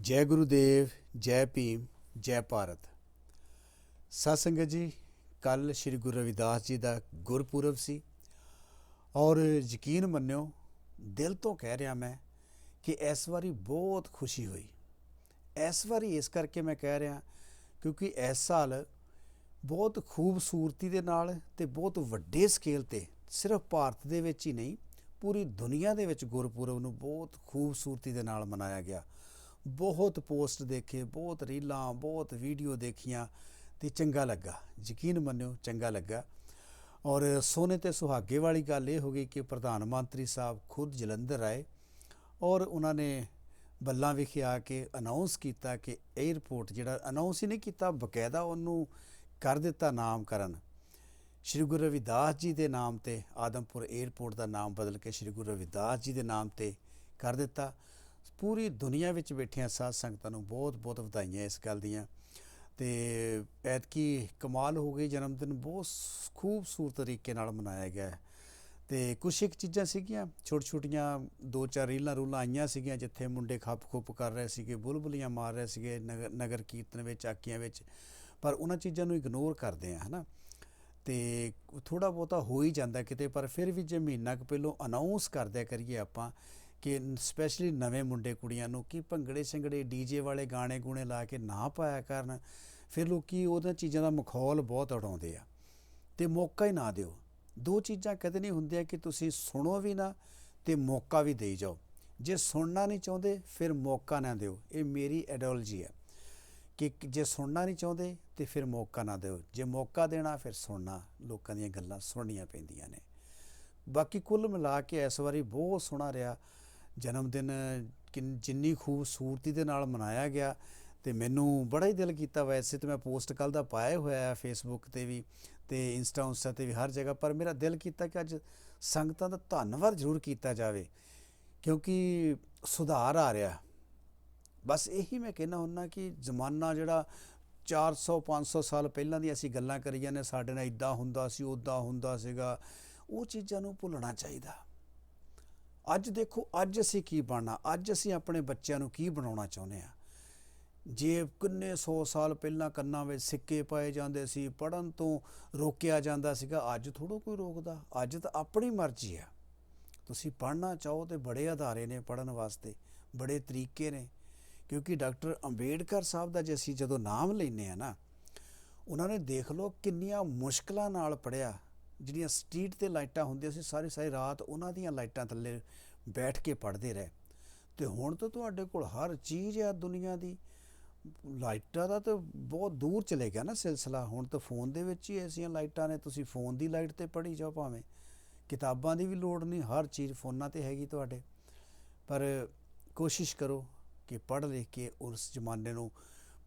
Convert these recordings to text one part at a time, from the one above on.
ਜੈ ਗੁਰੂਦੇਵ, ਜੈ ਭੀਮ, ਜੈ ਭਾਰਤ। ਸਤ ਸੰਗਤ ਜੀ ਕੱਲ ਸ੍ਰੀ ਗੁਰੂ ਰਵਿਦਾਸ ਜੀ ਦਾ ਗੁਰਪੁਰਬ ਸੀ ਔਰ ਯਕੀਨ ਮੰਨਿਓ, ਦਿਲ ਤੋਂ ਕਹਿ ਰਿਹਾ ਮੈਂ ਕਿ ਇਸ ਵਾਰੀ ਬਹੁਤ ਖੁਸ਼ੀ ਹੋਈ। ਇਸ ਵਾਰੀ ਇਸ ਕਰਕੇ ਮੈਂ ਕਹਿ ਰਿਹਾ ਕਿਉਂਕਿ ਇਸ ਸਾਲ ਬਹੁਤ ਖੂਬਸੂਰਤੀ ਦੇ ਨਾਲ ਤੇ ਬਹੁਤ ਵੱਡੇ ਸਕੇਲ ਤੇ ਸਿਰਫ ਭਾਰਤ ਦੇ ਵਿੱਚ ਹੀ ਨਹੀਂ, ਪੂਰੀ ਦੁਨੀਆ ਦੇ ਵਿੱਚ ਗੁਰਪੁਰਬ ਨੂੰ ਬਹੁਤ ਖੂਬਸੂਰਤੀ ਦੇ ਨਾਲ ਮਨਾਇਆ ਗਿਆ। ਬਹੁਤ ਪੋਸਟ ਦੇਖੇ, ਬਹੁਤ ਰੀਲਾਂ, ਬਹੁਤ ਵੀਡੀਓ ਦੇਖੀਆਂ ਤੇ ਚੰਗਾ ਲੱਗਾ। ਯਕੀਨ ਮੰਨਿਓ, ਚੰਗਾ ਲੱਗਾ। ਔਰ ਸੋਨੇ ਤੇ ਸੁਹਾਗੇ ਵਾਲੀ ਗੱਲ ਇਹ ਹੋ ਗਈ ਕਿ ਪ੍ਰਧਾਨ ਮੰਤਰੀ ਸਾਹਿਬ ਖੁਦ ਜਲੰਧਰ ਆਏ ਔਰ ਉਹਨਾਂ ਨੇ ਬੱਲਾਂ ਵਿਖੇ ਆ ਕੇ ਅਨਾਉਂਸ ਕੀਤਾ ਕਿ 에ਅਰਪੋਰਟ ਜਿਹੜਾ ਅਨਾਉਂਸ ਹੀ ਨਹੀਂ ਕੀਤਾ, ਬਕਾਇਦਾ ਉਹਨੂੰ ਕਰ ਦਿੱਤਾ ਨਾਮਕਰਨ। ਸ਼੍ਰੀ ਗੁਰੂ ਰਵਿਦਾਸ ਜੀ ਦੇ ਨਾਮ ਤੇ ਆਦਮਪੁਰ 에ਅਰਪੋਰਟ ਦਾ ਨਾਮ ਬਦਲ ਕੇ ਸ਼੍ਰੀ ਗੁਰੂ ਰਵਿਦਾਸ ਜੀ ਦੇ ਨਾਮ ਤੇ ਕਰ ਦਿੱਤਾ। ਪੂਰੀ ਦੁਨੀਆ ਵਿੱਚ ਬੈਠੀਆਂ ਸਾਧ ਸੰਗਤਾਂ ਨੂੰ ਬਹੁਤ ਬਹੁਤ ਵਧਾਈਆਂ ਇਸ ਗੱਲ ਦੀਆਂ। ਤੇ ਐਤਕੀ ਕਮਾਲ ਹੋ ਗਈ ਜਨਮ ਦਿਨ ਬਹੁਤ ਖੂਬਸੂਰਤ ਤਰੀਕੇ ਨਾਲ ਮਨਾਇਆ ਗਿਆ ਹੈ। ਤੇ ਕੁਛ ਇੱਕ ਚੀਜ਼ਾਂ ਸੀਗੀਆਂ ਛੋਟ ਛੋਟੀਆਂ ਦੋ ਚਾਰ ਰੀਲਾਂ ਰੂਲਾਂ ਆਈਆਂ ਸੀਗੀਆਂ, ਜਿੱਥੇ ਮੁੰਡੇ ਖੱਪ ਖੁੱਪ ਕਰ ਰਹੇ ਸੀਗੇ, ਬੁਲਬੁਲੀਆਂ ਮਾਰ ਰਹੇ ਸੀਗੇ, ਨਗਰ ਨਗਰ ਕੀਰਤਨ ਵਿੱਚ ਆਕੀਆਂ ਵਿੱਚ, ਪਰ ਉਹਨਾਂ ਚੀਜ਼ਾਂ ਨੂੰ ਇਗਨੋਰ ਕਰਦੇ ਆ, ਹਨਾ। ਤੇ ਥੋੜਾ ਬਹੁਤਾ ਹੋ ਹੀ ਜਾਂਦਾ ਕਿਤੇ, ਪਰ ਫਿਰ ਵੀ ਜੇ ਮਹੀਨਾ ਕੁ ਪਹਿਲੋਂ ਅਨਾਉਂਸ ਕਰਦਿਆ ਕਰੀਏ ਆਪਾਂ ਕਿ ਸਪੈਸ਼ਲੀ ਨਵੇਂ ਮੁੰਡੇ ਕੁੜੀਆਂ ਨੂੰ ਕਿ ਭੰਗੜੇ ਸੰਗੜੇ ਡੀਜੇ ਵਾਲੇ ਗਾਣੇ ਗੂਣੇ ਲਾ ਕੇ ਨਾ ਪਾਇਆ ਕਰਨ, ਫਿਰ ਲੋਕੀ ਉਹਨਾਂ ਚੀਜ਼ਾਂ ਦਾ ਮਖੌਲ ਬਹੁਤ ਉਡਾਉਂਦੇ ਆ। ਤੇ ਮੌਕਾ ਹੀ ਨਾ ਦਿਓ। ਦੋ ਚੀਜ਼ਾਂ ਕਦੇ ਨਹੀਂ ਹੁੰਦੀਆਂ ਕਿ ਤੁਸੀਂ ਸੁਣੋ ਵੀ ਨਾ ਤੇ ਮੌਕਾ ਵੀ ਦੇਈ ਜਾਓ। ਜੇ ਸੁਣਨਾ ਨਹੀਂ ਚਾਹੁੰਦੇ, ਫਿਰ ਮੌਕਾ ਨਾ ਦਿਓ। ਇਹ ਮੇਰੀ ਆਈਡੀਓਲੋਜੀ ਹੈ ਕਿ, ਜੇ ਸੁਣਨਾ ਨਹੀਂ ਚਾਹੁੰਦੇ ਤੇ ਫਿਰ ਮੌਕਾ ਨਾ ਦਿਓ। ਜੇ ਮੌਕਾ ਦੇਣਾ, ਫਿਰ ਸੁਣਨਾ। ਲੋਕਾਂ ਦੀਆਂ ਗੱਲਾਂ ਸੁਣਨੀਆਂ ਪੈਂਦੀਆਂ ਨੇ। ਬਾਕੀ ਕੁੱਲ ਮਿਲਾ ਕੇ ਇਸ ਵਾਰੀ ਬਹੁਤ ਸੋਹਣਾ ਰਿਹਾ। ਜਨਮ ਦਿਨ ਕਿੰਨ- ਜਿੰਨੀ ਖੂਬਸੂਰਤੀ ਦੇ ਨਾਲ ਮਨਾਇਆ ਗਿਆ ਤੇ ਮੈਨੂੰ ਬੜਾ ਹੀ ਦਿਲ ਕੀਤਾ ਵੈਸੇ ਤੇ ਮੈਂ ਪੋਸਟ ਕੱਲ ਦਾ ਪਾਇਆ ਹੋਇਆ ਹੈ ਫੇਸਬੁੱਕ ਤੇ ਵੀ ਤੇ ਇੰਸਟਾ ਉਸਟਾ ਤੇ ਵੀ ਹਰ ਜਗ੍ਹਾ, ਪਰ ਮੇਰਾ ਦਿਲ ਕੀਤਾ ਕਿ ਅੱਜ ਸੰਗਤਾਂ ਦਾ ਧੰਨਵਾਦ ਜ਼ਰੂਰ ਕੀਤਾ ਜਾਵੇ, ਕਿਉਂਕਿ ਸੁਧਾਰ ਆ ਰਿਹਾ। ਬਸ ਇਹੀ ਮੈਂ ਕਹਿਣਾ ਹੁੰਨਾ ਕਿ ਜ਼ਮਾਨਾ ਜਿਹੜਾ 400 500 ਸਾਲ ਪਹਿਲਾਂ ਦੀ ਅਸੀਂ ਗੱਲਾਂ ਕਰੀ ਜਾਂਦੇ ਸਾਡੇ ਨਾਲ ਇਦਾਂ ਹੁੰਦਾ ਸੀ ਉਦਾਂ ਹੁੰਦਾ ਸੀਗਾ, ਉਹ ਚੀਜ਼ਾਂ ਨੂੰ ਭੁੱਲਣਾ ਚਾਹੀਦਾ। ਅੱਜ ਦੇਖੋ, ਅੱਜ ਅਸੀਂ ਕੀ ਬਣਨਾ? ਅੱਜ ਅਸੀਂ ਆਪਣੇ ਬੱਚਿਆਂ ਨੂੰ ਕੀ ਬਣਾਉਣਾ ਚਾਹੁੰਦੇ ਆ ਜੇ ਕਿੰਨੇ 100 ਸਾਲ ਪਹਿਲਾਂ ਕੰਨਾਂ ਵਿੱਚ ਸਿੱਕੇ ਪਾਏ ਜਾਂਦੇ ਸੀ ਪੜਨ ਤੋਂ ਰੋਕਿਆ ਜਾਂਦਾ ਸੀਗਾ, ਅੱਜ ਥੋੜੋ ਕੋਈ ਰੋਕਦਾ। ਅੱਜ ਤਾਂ ਆਪਣੀ ਮਰਜ਼ੀ ਆ। ਤੁਸੀਂ ਪੜ੍ਹਨਾ ਚਾਹੋ ਤੇ ਬੜੇ ਅਦਾਰੇ ਨੇ ਪੜਨ ਵਾਸਤੇ, ਬੜੇ ਤਰੀਕੇ ਨੇ। ਕਿਉਂਕਿ ਡਾਕਟਰ ਅੰਬੇਡਕਰ ਸਾਹਿਬ ਦਾ ਜੇ ਅਸੀਂ ਜਦੋਂ ਨਾਮ ਲੈਨੇ ਆ ਨਾ, ਉਹਨਾਂ ਨੇ ਦੇਖ ਲਓ ਕਿੰਨੀਆਂ ਮੁਸ਼ਕਲਾਂ ਨਾਲ ਪੜਿਆ ਜਿਹੜੀਆਂ ਸਟਰੀਟ ਤੇ ਲਾਈਟਾਂ ਹੁੰਦੀਆਂ ਸੀ, ਸਾਰੀ ਸਾਰੀ ਰਾਤ ਉਹਨਾਂ ਦੀਆਂ ਲਾਈਟਾਂ ਥੱਲੇ ਬੈਠ ਕੇ ਪੜ੍ਹਦੇ ਰਹੇ। ਤੇ ਹੁਣ ਤਾਂ ਤੁਹਾਡੇ ਕੋਲ ਹਰ ਚੀਜ਼ ਆ ਦੁਨੀਆ ਦੀ। ਲਾਈਟਾਂ ਦਾ ਤਾਂ ਬਹੁਤ ਦੂਰ ਚਲੇ ਗਿਆ ਨਾ ਸਿਲਸਿਲਾ। ਹੁਣ ਤਾਂ ਫੋਨ ਦੇ ਵਿੱਚ ਹੀ ਐਸੀਆਂ ਲਾਈਟਾਂ ਨੇ, ਤੁਸੀਂ ਫੋਨ ਦੀ ਲਾਈਟ ਤੇ ਪੜ੍ਹੀ ਜਾਓ ਭਾਵੇਂ। ਕਿਤਾਬਾਂ ਦੀ ਵੀ ਲੋੜ ਨਹੀਂ, ਹਰ ਚੀਜ਼ ਫੋਨਾਂ ਤੇ ਹੈਗੀ ਤੁਹਾਡੇ। ਪਰ ਕੋਸ਼ਿਸ਼ ਕਰੋ ਕਿ ਪੜ੍ਹ ਲਿਖ ਕੇ ਉਸ ਜ਼ਮਾਨੇ ਨੂੰ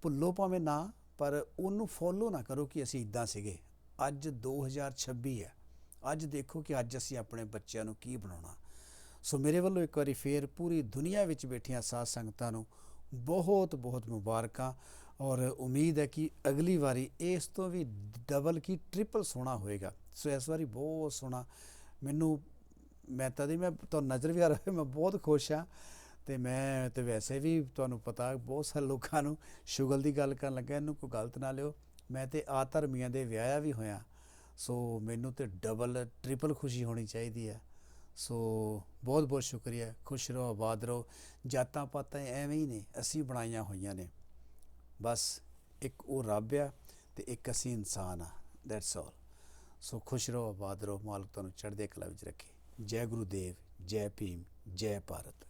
ਭੁੱਲੋ ਭਾਵੇਂ ਨਾ, ਪਰ ਉਹਨੂੰ ਫੋਲੋ ਨਾ ਕਰੋ ਕਿ ਅਸੀਂ ਇਦਾਂ ਸੀਗੇ। ਅੱਜ 2026 ਹੈ। ਅੱਜ ਦੇਖੋ ਕਿ ਅੱਜ ਅਸੀਂ ਆਪਣੇ ਬੱਚਿਆਂ ਨੂੰ ਕੀ ਬਣਾਉਣਾ। ਸੋ ਮੇਰੇ ਵੱਲੋਂ ਇੱਕ ਵਾਰੀ ਫੇਰ ਪੂਰੀ ਦੁਨੀਆ ਵਿੱਚ ਬੈਠੀਆਂ ਸਾਧ ਸੰਗਤਾਂ ਨੂੰ ਬਹੁਤ ਬਹੁਤ ਮੁਬਾਰਕਾਂ ਔਰ ਉਮੀਦ ਹੈ ਕਿ ਅਗਲੀ ਵਾਰੀ ਇਸ ਤੋਂ ਵੀ ਡਬਲ ਕੀ ਟ੍ਰਿਪਲ ਸੋਹਣਾ ਹੋਏਗਾ। ਸੋ ਇਸ ਵਾਰੀ ਬਹੁਤ ਸੋਹਣਾ। ਮੈਨੂੰ, ਮੈਂ ਤਦੇ ਮੈਂ ਤੁਹਾਨੂੰ ਨਜ਼ਰ ਵੀ ਆ ਰਿਹਾ, ਮੈਂ ਬਹੁਤ ਖੁਸ਼ ਹਾਂ ਤੇ ਮੈਂ ਤੇ ਵੈਸੇ ਵੀ ਤੁਹਾਨੂੰ ਪਤਾ ਬਹੁਤ ਸਾਰੇ ਲੋਕਾਂ ਨੂੰ ਸ਼ੁਗਲ ਦੀ ਗੱਲ ਕਰਨ ਲੱਗਾ, ਇਹਨੂੰ ਕੋਈ ਗਲਤ ਨਾ ਲਿਓ। ਮੈਂ ਤੇ ਆ ਧਰਮੀਆਂ ਦੇ ਵਿਆਹਿਆ ਵੀ ਹੋਇਆ। ਸੋ ਮੈਨੂੰ ਤੇ ਡਬਲ ਟ੍ਰਿਪਲ ਖੁਸ਼ੀ ਹੋਣੀ ਚਾਹੀਦੀ ਹੈ। ਸੋ ਬਹੁਤ ਬਹੁਤ ਸ਼ੁਕਰੀਆ। ਖੁਸ਼ ਰਹੋ, ਆਬਾਦ ਰਹੋ। ਜਾਤਾਂ ਪਾਤਾਂ ਐਵੇਂ ਹੀ ਨੇ, ਅਸੀਂ ਬਣਾਈਆਂ ਹੋਈਆਂ ਨੇ। ਬਸ ਇੱਕ ਉਹ ਰੱਬ ਆ ਤੇ ਇੱਕ ਅਸੀਂ ਇਨਸਾਨ ਆ ਦੈਟਸ ਆਲ ਸੋ ਖੁਸ਼ ਰਹੋ, ਆਬਾਦ ਰਹੋ। ਮਾਲਕ ਤੁਹਾਨੂੰ ਚੜ੍ਹਦੇ ਕਲਾ ਵਿੱਚ ਰੱਖੇ। ਜੈ ਗੁਰੂ ਦੇਵ ਜੈ ਭੀਮ, ਜੈ ਭਾਰਤ।